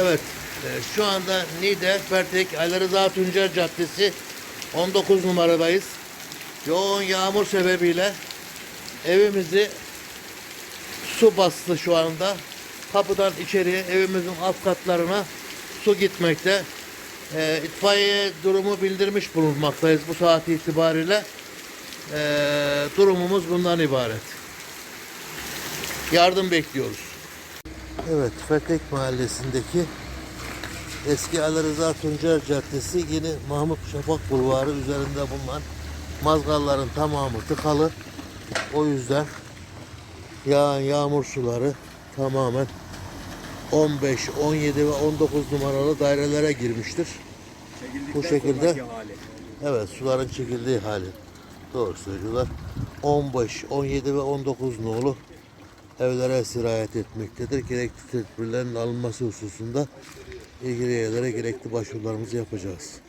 Evet, e, şu anda Niğde, Pertek, Ali Rıza Tuncer Caddesi 19 numaradayız. Yoğun yağmur sebebiyle evimizi su bastı şu anda. Kapıdan içeriye evimizin alt katlarına su gitmekte. E, itfaiye durumu bildirmiş bulunmaktayız bu saat itibariyle. E, durumumuz bundan ibaret. Yardım bekliyoruz. Evet, Fetek Mahallesi'ndeki eski Ali Rıza Tuncer Caddesi yeni Mahmut Şafak Bulvarı üzerinde bulunan mazgalların tamamı tıkalı. O yüzden yağan yağmur suları tamamen 15, 17 ve 19 numaralı dairelere girmiştir. Bu şekilde evet suların çekildiği hali. Doğru söylüyorlar. 15, 17 ve 19 nolu evlere sirayet etmektedir. Gerekli tedbirlerin alınması hususunda ilgili yerlere gerekli başvurularımızı yapacağız.